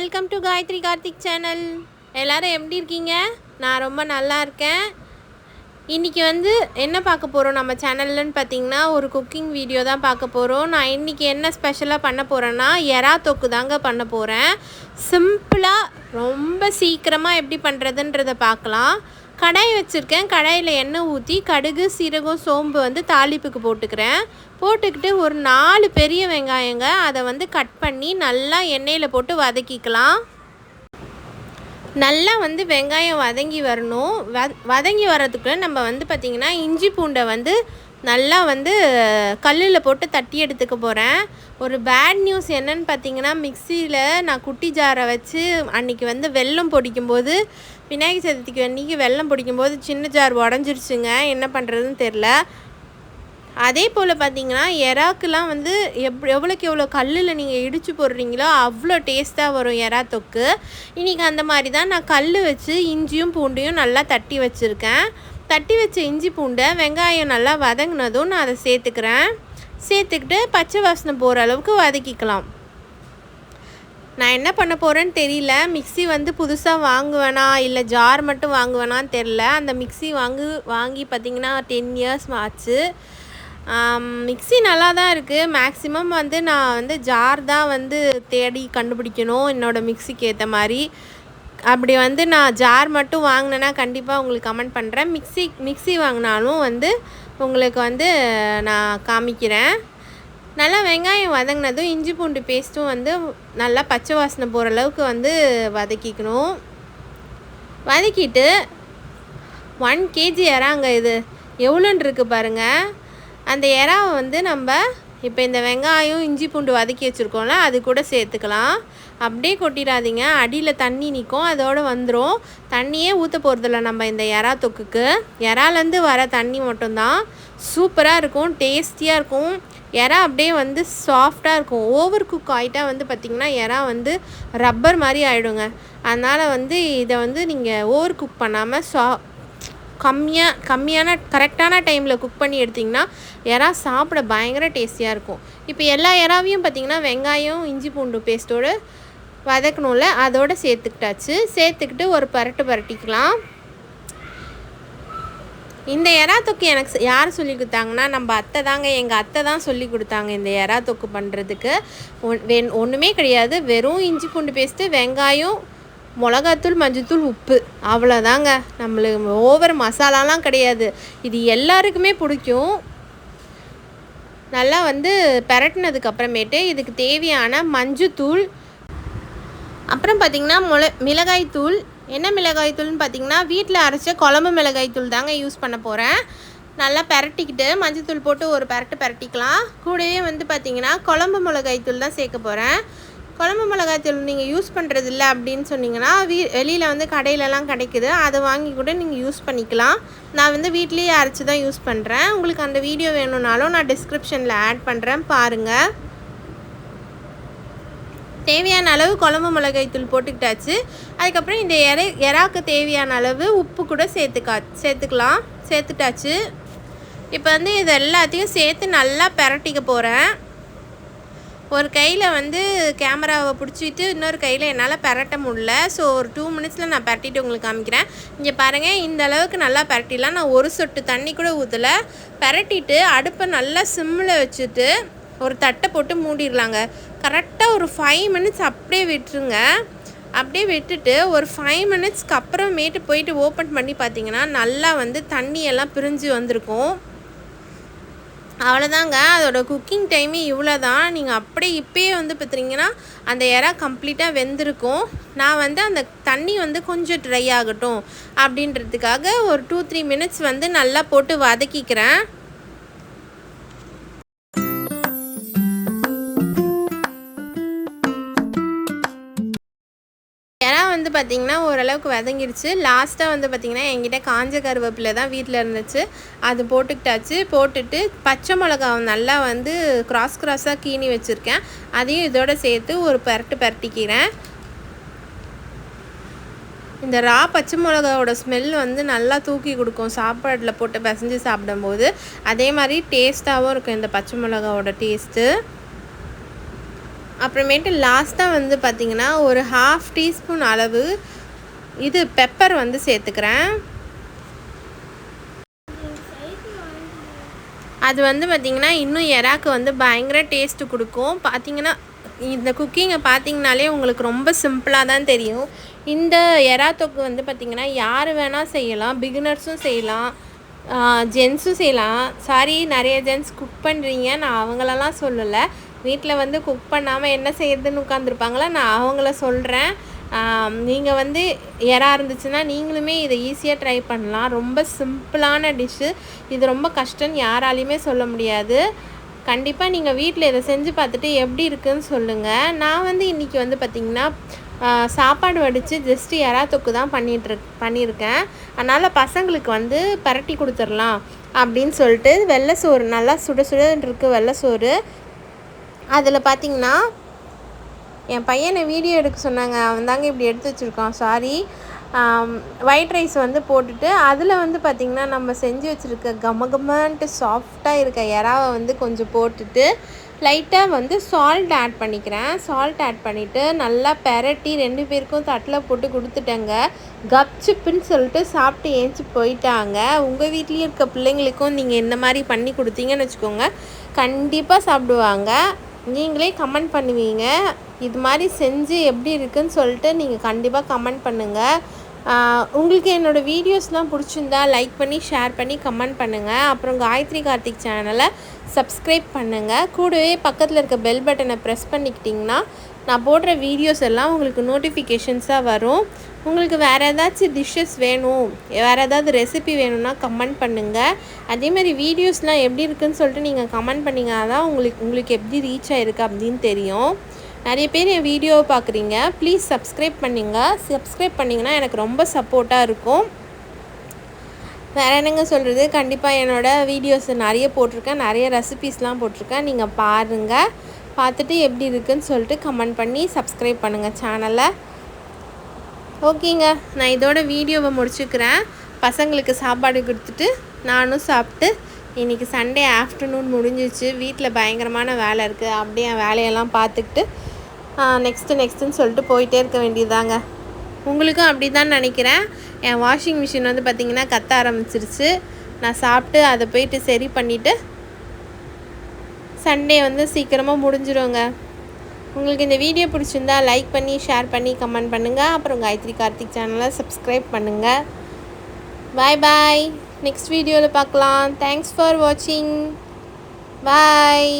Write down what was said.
Welcome to Gayathri Karthik channel எல்லோரும் எப்படி இருக்கீங்க? நான் ரொம்ப நல்லா இருக்கேன். இன்றைக்கி வந்து என்ன பார்க்க போகிறோம் நம்ம சேனல்லன்னு பார்த்தீங்கன்னா ஒரு குக்கிங் வீடியோ தான் பார்க்க போகிறோம் நான் இன்றைக்கி என்ன ஸ்பெஷலாக பண்ண போகிறேன்னா எறா தொக்கு தாங்க பண்ண போகிறேன் சிம்பிளாக ரொம்ப சீக்கிரமாக எப்படி பண்ணுறதுன்றதை பார்க்கலாம். கடாய் வச்சுருக்கேன். கடாயில் எண்ணெய் ஊற்றி கடுகு சீரகம் சோம்பு வந்து தாளிப்புக்கு போட்டுக்கிறேன். போட்டுக்கிட்டு ஒரு நாலு பெரிய வெங்காயங்க அதை வந்து கட் பண்ணி நல்லா எண்ணெயில் போட்டு வதக்கிக்கலாம். நல்லா வந்து வெங்காயம் வதங்கி வரணும். வ வதங்கி வர்றதுக்குள்ள நம்ம வந்து பார்த்திங்கன்னா இஞ்சி பூண்டை வந்து நல்லா வந்து கல்லில் போட்டு தட்டி எடுத்துக்க போகிறேன் ஒரு பேட் நியூஸ் என்னன்னு பார்த்தீங்கன்னா மிக்சியில் நான் குட்டி ஜாரை வச்சு அன்றைக்கி வந்து வெல்லம் பொடிக்கும்போது விநாயகர் சதுர்த்திக்கு அன்றைக்கி வெல்லம் பிடிக்கும்போது சின்ன ஜார் உடஞ்சிருச்சுங்க. என்ன பண்ணுறதுன்னு தெரில அதே போல் பார்த்தீங்கன்னா எறாக்கெலாம் வந்து எப் எவ்வளோக்கு எவ்வளோ கல்லில் நீங்கள் இடித்து போடுறீங்களோ அவ்வளோ டேஸ்ட்டாக வரும் எறா தொக்கு இன்றைக்கி அந்த மாதிரி தான் நான் கல் வச்சு இஞ்சியும் பூண்டையும் நல்லா தட்டி வச்சுருக்கேன். தட்டி வச்ச இஞ்சி பூண்டை வெங்காயம் நல்லா வதங்கினதும் நான் அதை சேர்த்துக்கிறேன். சேர்த்துக்கிட்டு பச்சை வாசனை போகிற அளவுக்கு வதக்கிக்கலாம். நான் என்ன பண்ண போகிறேன்னு தெரியல. மிக்ஸி வந்து புதுசாக வாங்குவேனா? இல்லை ஜார் மட்டும் வாங்குவேனான்னு தெரில அந்த மிக்ஸி வாங்கு வாங்கி பார்த்திங்கன்னா டென் இயர்ஸ் ஆச்சு. மிக்ஸி நல்லா தான் இருக்குது மேக்ஸிமம் வந்து நான் வந்து ஜார் தான் வந்து தேடி கண்டுபிடிக்கணும் என்னோடய மிக்ஸிக்கு ஏற்ற மாதிரி. அப்படி வந்து நான் ஜார் மட்டும் வாங்கினேன்னா கண்டிப்பாக உங்களுக்கு கமெண்ட் பண்ணுறேன் மிக்ஸி மிக்ஸி வாங்கினாலும் வந்து உங்களுக்கு வந்து நான் காமிக்கிறேன். நல்லா வெங்காயம் வதங்கினதும் இஞ்சி பூண்டு பேஸ்ட்டும் வந்து நல்லா பச்சை வாசனை போகிற அளவுக்கு வந்து வதக்கிக்கணும். வதக்கிட்டு ஒன் கேஜி இறாங்க இது. எவ்வளோன்னு இருக்குது பாருங்கள் அந்த இறாவை வந்து நம்ம இப்போ இந்த வெங்காயம் இஞ்சி பூண்டு வதக்கி வச்சுருக்கோம்ல அது கூட சேர்த்துக்கலாம். அப்படியே கொட்டிடாதீங்க. அடியில் தண்ணி நிற்கும் அதோடு வந்துடும் தண்ணியே ஊற்ற போகிறதில்ல நம்ம இந்த எறா தொக்குக்கு. எறாலேருந்து வர தண்ணி மட்டும்தான். சூப்பராக இருக்கும். டேஸ்டியாக இருக்கும். எறா அப்படியே வந்து சாஃப்டாக இருக்கும். ஓவர் குக் ஆகிட்டா வந்து பார்த்திங்கன்னா எறா வந்து ரப்பர் மாதிரி ஆகிடுங்க அதனால் வந்து இதை வந்து நீங்கள் ஓவர் குக் பண்ணாமல் சா கம்மியாக கம்மியான கரெக்டான டைமில் குக் பண்ணி எடுத்திங்கன்னா எறா சாப்பிட பயங்கர டேஸ்டியாக இருக்கும். இப்போ எல்லா எறாவையும் பார்த்திங்கன்னா வெங்காயம் இஞ்சி பூண்டு பேஸ்ட்டோடு வதக்கணும்ல அதோடு சேர்த்துக்கிட்டாச்சு. சேர்த்துக்கிட்டு ஒரு பரட்டு பரட்டிக்கலாம். இந்த எறா தொக்கு எனக்கு யார் சொல்லி கொடுத்தாங்கன்னா நம்ம அத்தை தாங்க. எங்கள் அத்தை தான் சொல்லி கொடுத்தாங்க இந்த எறா தொக்கு பண்ணுறதுக்கு ஒன் ஒன்றுமே கிடையாது. வெறும் இஞ்சி பூண்டு பேஸ்ட்டு வெங்காயம் மிளகாத்தூள் மஞ்சத்தூள் உப்பு. அவ்வளோதாங்க நம்மளுக்கு ஓவர் மசாலாலாம் கிடையாது. இது எல்லாருக்குமே பிடிக்கும். நல்லா வந்து பெரட்டினதுக்கப்புறமேட்டு இதுக்கு தேவையான மஞ்சத்தூள் அப்புறம் பார்த்திங்கன்னா முள மிளகாய் தூள் என்ன மிளகாய் தூள்னு பார்த்தீங்கன்னா வீட்டில் அரைச்ச குழம்பு மிளகாய் தூள் தாங்க யூஸ் பண்ண போகிறேன் நல்லா பரட்டிக்கிட்டு மஞ்சத்தூள் போட்டு ஒரு பரட்டு பரட்டிக்கலாம். கூடவே வந்து பார்த்திங்கன்னா குழம்பு மிளகாய் தூள் தான் சேர்க்க போகிறேன் குழம்பு மிளகாய் தூள் நீங்கள் யூஸ் பண்ணுறது இல்லை அப்படின்னு சொன்னீங்கன்னா வீ வெளியில் வந்து கடையிலலாம் கிடைக்குது. அதை வாங்கி கூட நீங்கள் யூஸ் பண்ணிக்கலாம். நான் வந்து வீட்லேயே அரைச்சி தான் யூஸ் பண்ணுறேன் உங்களுக்கு அந்த வீடியோ வேணும்னாலும் நான் டிஸ்கிரிப்ஷனில் ஆட் பண்ணுறேன் பாருங்கள் தேவையான அளவு குழம்பு மிளகாய்த்தூள் போட்டுக்கிட்டாச்சு. அதுக்கப்புறம் இந்த எரை எறாக்கு தேவையான அளவு உப்பு கூட சேர்த்துக்கா சேர்த்துக்கலாம். சேர்த்துட்டாச்சு. இப்போ வந்து இது எல்லாத்தையும் சேர்த்து நல்லா பரட்டிக்க போகிறேன் ஒரு கையில் வந்து கேமராவை பிடிச்சிட்டு இன்னொரு கையில் என்னால் பரட்ட முடில ஸோ ஒரு டூ மினிட்ஸில் நான் பரட்டிட்டு உங்களுக்கு காமிக்கிறேன். இங்கே பாருங்கள் இந்த அளவுக்கு நல்லா பரட்டிடலாம். நான் ஒரு சொட்டு தண்ணி கூட ஊற்றலை பரட்டிட்டு அடுப்பை நல்லா சிம்மில் வச்சுட்டு ஒரு தட்டை போட்டு மூடிடலாங்க. கரெக்டாக ஒரு ஃபைவ் மினிட்ஸ் அப்படியே விட்டுருங்க. அப்படியே விட்டுட்டு ஒரு ஃபைவ் மினிட்ஸ்க்கு அப்புறமேட்டு போயிட்டு ஓப்பன் பண்ணி பார்த்தீங்கன்னா நல்லா வந்து தண்ணியெல்லாம் பிரிஞ்சு வந்திருக்கும். அவ்வளோதாங்க அதோட குக்கிங் டைமே இவ்வளோ தான் நீங்கள் அப்படியே இப்போயே வந்து பார்த்துட்டிங்கன்னா அந்த இறா கம்ப்ளீட்டாக வெந்திருக்கும். நான் வந்து அந்த தண்ணி வந்து கொஞ்சம் ட்ரை ஆகட்டும் அப்படின்றதுக்காக ஒரு டூ த்ரீ மினிட்ஸ் வந்து நல்லா போட்டு வதக்கிக்கிறேன். வந்து பார்த்திங்கன்னா ஓரளவுக்கு வதங்கிடுச்சு லாஸ்ட்டாக வந்து பார்த்திங்கன்னா என்கிட்ட காஞ்ச கருவேப்பிலை தான் வீட்டில் இருந்துச்சு. அது போட்டுக்கிட்டாச்சு. போட்டுட்டு பச்சை மிளகா நல்லா வந்து கிராஸ் கிராஸாக கீனி வச்சுருக்கேன். அதையும் இதோட சேர்த்து ஒரு பரட்டு பரட்டிக்கிறேன். இந்த ரா பச்சை மிளகாவோட ஸ்மெல் வந்து நல்லா தூக்கி கொடுக்கும். சாப்பாட்டில் போட்டு பிசைஞ்சு சாப்பிடும்போது. அதே மாதிரி டேஸ்ட்டாகவும் இருக்கும் இந்த பச்சை மிளகாவோட டேஸ்ட்டு அப்புறமேட்டு லாஸ்ட்டாக வந்து பார்த்திங்கன்னா ஒரு ஹாஃப் டீஸ்பூன் அளவு இது பெப்பர் வந்து சேர்த்துக்கிறேன். அது வந்து பார்த்திங்கன்னா இன்னும் எறாக்கு வந்து பயங்கர டேஸ்ட்டு கொடுக்கும். பார்த்தீங்கன்னா இந்த குக்கிங்கை பார்த்திங்கனாலே உங்களுக்கு ரொம்ப சிம்பிளாக தான் தெரியும். இந்த எறா தொக்கு வந்து பார்த்திங்கன்னா யார் வேணால் செய்யலாம். பிகினர்ஸும் செய்யலாம். ஜென்ஸும் செய்யலாம். சாரி நிறைய ஜென்ஸ் குக் பண்ணுறீங்க நான் அவங்களெல்லாம் சொல்லலை. வீட்டில் வந்து குக் பண்ணாமல் என்ன செய்யறதுன்னு உட்காந்துருப்பாங்களா நான் அவங்கள சொல்கிறேன் நீங்கள் வந்து எறா இருந்துச்சுன்னா நீங்களுமே இதை ஈஸியாக ட்ரை பண்ணலாம். ரொம்ப சிம்பிளான டிஷ்ஷு இது ரொம்ப கஷ்டம்னு யாராலையுமே சொல்ல முடியாது. கண்டிப்பாக நீங்கள் வீட்டில் இதை செஞ்சு பார்த்துட்டு எப்படி இருக்குன்னு சொல்லுங்கள் நான் வந்து இன்றைக்கி வந்து பார்த்திங்கன்னா சாப்பாடு வடித்து ஜஸ்ட்டு எறா தொக்கு தான் பண்ணிகிட்ரு பண்ணியிருக்கேன். அதனால் பசங்களுக்கு வந்து பரட்டி கொடுத்துர்லாம் அப்படின்னு சொல்லிட்டு வெள்ளை சோறு நல்லா சுட சுடன்னு இருக்குது வெள்ளை சோறு. அதில் பார்த்திங்கன்னா என் பையனை வீடியோ எடுக்க சொன்னாங்க. அவன் தாங்க இப்படி எடுத்து வச்சுருக்கான். சாரி ஒயிட் ரைஸ் வந்து போட்டுட்டு அதில் வந்து பார்த்திங்கன்னா நம்ம செஞ்சு வச்சுருக்க கமகமன்ட்டு சாஃப்டாக இருக்க இறாவை வந்து கொஞ்சம் போட்டுட்டு லைட்டாக வந்து சால்ட் ஆட் பண்ணிக்கிறேன். சால்ட் ஆட் பண்ணிவிட்டு நல்லா பெரட்டி ரெண்டு பேருக்கும் தட்டில் போட்டு கொடுத்துட்டேங்க. கப்சிப்புன்னு சொல்லிட்டு சாப்பிட்டு ஏஞ்சி போயிட்டாங்க. உங்கள் வீட்லேயும் இருக்க பிள்ளைங்களுக்கும் நீங்கள் இந்த மாதிரி பண்ணி கொடுத்தீங்கன்னு வச்சுக்கோங்க. கண்டிப்பாக சாப்பிடுவாங்க. நீங்களே கமெண்ட் பண்ணுவீங்க. இது மாதிரி செஞ்சு எப்படி இருக்குன்னு சொல்லிட்டு நீங்கள் கண்டிப்பாக கமெண்ட் பண்ணுங்கள் உங்களுக்கு என்னோடய வீடியோஸ்லாம் பிடிச்சிருந்தா லைக் பண்ணி ஷேர் பண்ணி கமெண்ட் பண்ணுங்கள் அப்புறம் காயத்ரி கார்த்திக் சேனலை சப்ஸ்கிரைப் பண்ணுங்கள் கூடவே பக்கத்தில் இருக்க பெல் பட்டனை ப்ரெஸ் பண்ணிக்கிட்டிங்கன்னா நான் போடுற வீடியோஸ் எல்லாம் உங்களுக்கு நோட்டிஃபிகேஷன்ஸாக வரும். உங்களுக்கு வேறு ஏதாச்சும் டிஷ்ஷஸ் வேணும் வேறு ஏதாவது ரெசிபி வேணும்னா கமெண்ட் பண்ணுங்கள் அதேமாதிரி வீடியோஸ்லாம் எப்படி இருக்குன்னு சொல்லிட்டு நீங்கள் கமெண்ட் பண்ணிங்கன்னா தான் உங்களுக்கு உங்களுக்கு எப்படி ரீச் ஆகிருக்கு அப்படின்னு தெரியும். நிறைய பேர் என் வீடியோவை பார்க்குறீங்க. ப்ளீஸ் சப்ஸ்கிரைப் பண்ணுங்கள் சப்ஸ்கிரைப் பண்ணிங்கன்னா எனக்கு ரொம்ப சப்போர்ட்டாக இருக்கும். வேறு என்னங்க சொல்கிறது கண்டிப்பாக என்னோடய வீடியோஸ் நிறைய போட்டிருக்கேன். நிறைய ரெசிபீஸ்லாம் போட்டிருக்கேன். நீங்கள் பாருங்கள் பார்த்துட்டு எப்படி இருக்குன்னு சொல்லிட்டு கமெண்ட் பண்ணி சப்ஸ்கிரைப் பண்ணுங்கள் சேனலை ஓகேங்க நான் இதோட வீடியோவை முடிச்சுக்கிறேன். பசங்களுக்கு சாப்பாடு கொடுத்துட்டு நானும் சாப்பிட்டு இன்றைக்கி சண்டே ஆஃப்டர்நூன் முடிஞ்சிச்சு. வீட்டில் பயங்கரமான வேலை இருக்குது அப்படியே என் வேலையெல்லாம் பார்த்துக்கிட்டு நெக்ஸ்ட்டு நெக்ஸ்ட்டுன்னு சொல்லிட்டு போயிட்டே இருக்க வேண்டியதாங்க உங்களுக்கும் அப்படி தான் நினைக்கிறேன். என் வாஷிங் மிஷின் வந்து பார்த்திங்கன்னா கத்த ஆரம்பிச்சிருச்சு. நான் சாப்பிட்டு அதை போயிட்டு சரி பண்ணிவிட்டு சண்டே வந்து சீக்கிரமாக முடிஞ்சிருங்க. உங்களுக்கு இந்த வீடியோ பிடிச்சிருந்தா லைக் பண்ணி ஷேர் பண்ணி கமெண்ட் பண்ணுங்கள் அப்புறம் காயத்ரி கார்த்திக் சேனலை சப்ஸ்கிரைப் பண்ணுங்கள் பாய் பாய் நெக்ஸ்ட் வீடியோவில் பார்க்கலாம். தேங்க்ஸ் ஃபார் வாட்சிங் பாய்